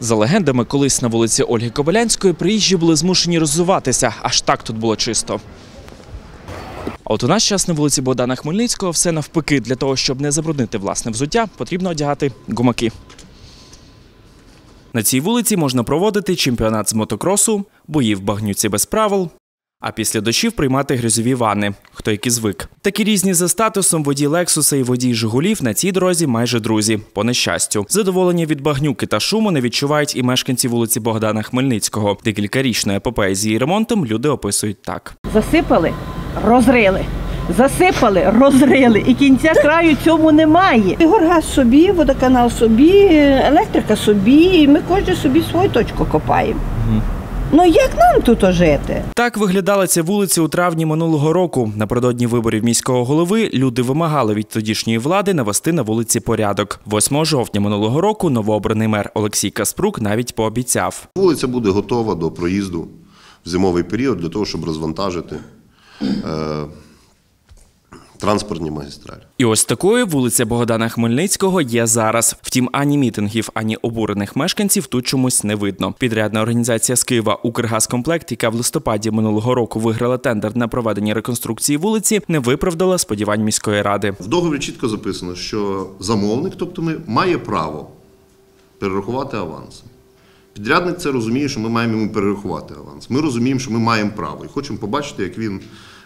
За легендами, колись на вулиці Ольги Кобилянської приїжджі були змушені роззуватися, аж так тут було чисто. А от у наш час на вулиці Богдана Хмельницького все навпаки. Для того, щоб не забруднити власне взуття, потрібно одягати гумаки. На цій вулиці можна проводити чемпіонат з мотокросу, бої в багнюці без правил, а після дощів приймати грязьові ванни, хто які звик. Такі різні за статусом водій Лексуса і водій Жигулів на цій дорозі майже друзі, по нещастю. Задоволення від багнюки та шуму не відчувають і мешканці вулиці Богдана Хмельницького. Декількарічної епопеї з її ремонтом люди описують так. Засипали, розрили. Засипали, розрили. І кінця краю цьому немає. Горгаз собі, водоканал собі, електрика собі, і ми кожен собі свою точку копаємо. Ну як нам тут жити? Так виглядала ця вулиця у травні минулого року. Напередодні виборів міського голови люди вимагали від тодішньої влади навести на вулиці порядок. 8 жовтня минулого року новообраний мер Олексій Каспрук навіть пообіцяв. Вулиця буде готова до проїзду в зимовий період для того, щоб розвантажити е, транспортні магістралі. І ось такою вулиця Богдана Хмельницького є зараз. Втім, ані мітингів, ані обурених мешканців тут чомусь не видно. Підрядна організація з Києва Укргазкомплект, яка в листопаді минулого року виграла тендер на проведення реконструкції вулиці, не виправдала сподівань міської ради. В договорі чітко записано, що замовник, тобто ми, має право перерахувати аванс. Підрядник це розуміє, що ми маємо йому перерахувати аванс. Ми розуміємо, що ми маємо право і хочемо побачити, як він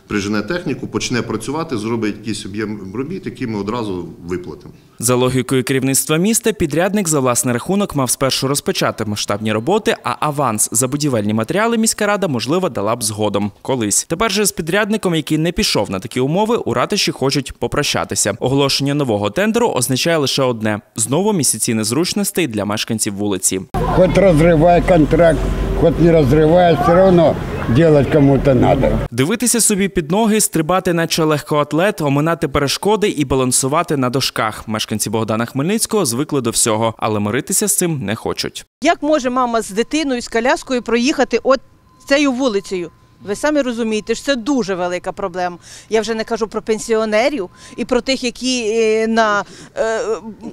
прижене техніку, почне працювати, зробить якийсь об'єм робіт, який ми одразу виплатимо. За логікою керівництва міста, підрядник за власний рахунок мав спершу розпочати масштабні роботи, а аванс за будівельні матеріали міська рада, можливо, дала б згодом колись. Тепер же з підрядником, який не пішов на такі умови, у ратиші хочуть попрощатися. Оголошення нового тендеру означає лише одне: знову місяці незручностей для мешканців вулиці. Хоть разрывай контракт, хоть не розриває, все равно делать кому-то надо. Дивитися собі під ноги, стрибати, наче легкоатлет, оминати перешкоди і балансувати на дошках. Мешканці Богдана Хмельницького звикли до всього, але миритися з цим не хочуть. Як може мама з дитиною, з коляскою проїхати от цією вулицею? Ви самі розумієте, що це дуже велика проблема. Я вже не кажу про пенсіонерів і про тих, які е, на е,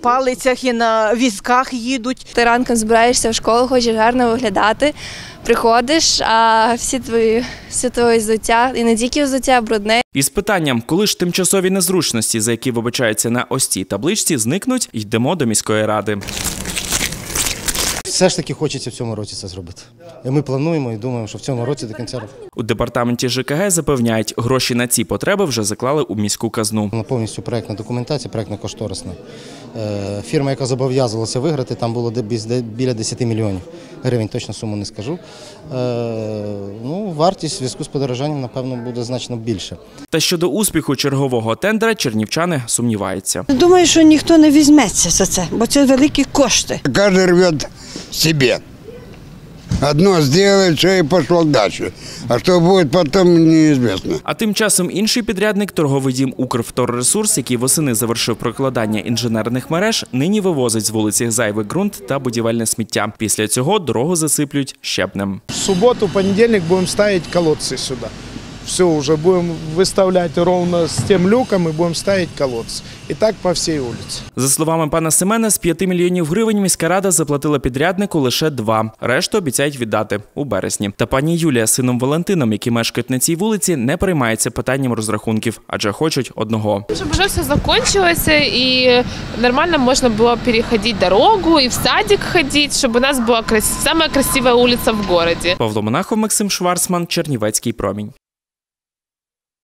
палицях і на візках їдуть. Ти ранком збираєшся в школу, хочеш гарно виглядати, приходиш, а всі твої всі твої взуття, і не тільки взуття, брудне. Із питанням, коли ж тимчасові незручності, за які вибачаються на ось цій табличці, зникнуть, йдемо до міської ради. Все ж таки хочеться в цьому році це зробити. І ми плануємо і думаємо, що в цьому році до кінця року. У департаменті ЖКГ запевняють, гроші на ці потреби вже заклали у міську казну. Вона повністю проєктна документація, проєктна кошторисна. Е, Фірма, яка зобов'язувалася виграти, там було де- біля 10 мільйонів гривень, точно суму не скажу. Е, Ну, вартість в зв'язку з подорожанням, напевно, буде значно більше. Та щодо успіху чергового тендера чернівчани сумніваються. Думаю, що ніхто не візьметься за це, бо це великі кошти. Каждый рвет себе. Одно сделает, все и пошел дальше. А что будет потом, неизвестно. А тим часом інший підрядник, торговий дім Укрвторресурс, який восени завершив прокладання інженерних мереж, нині вивозить з вулиці зайвий ґрунт та будівельне сміття. Після цього дорогу засиплють щебнем. В субботу, понедельник будем ставить колодцы сюда Все, уже будем выставлять ровно с тем люком и будем ставить колодцы. И так по всей улице. За словами пана Семена, з 5 мільйонів гривень міська рада заплатила підряднику лише два. Решту обіцяють віддати у березні. Та пані Юлія з сином Валентином, які мешкають на цій вулиці, не переймається питанням розрахунків, адже хочуть одного. Чтобы уже все закончилось и нормально можно было переходить дорогу и в садик ходить, чтобы у нас была крас- самая красивая улица в городе. Павло Монахов, Максим Шварцман, Чернівецький промінь.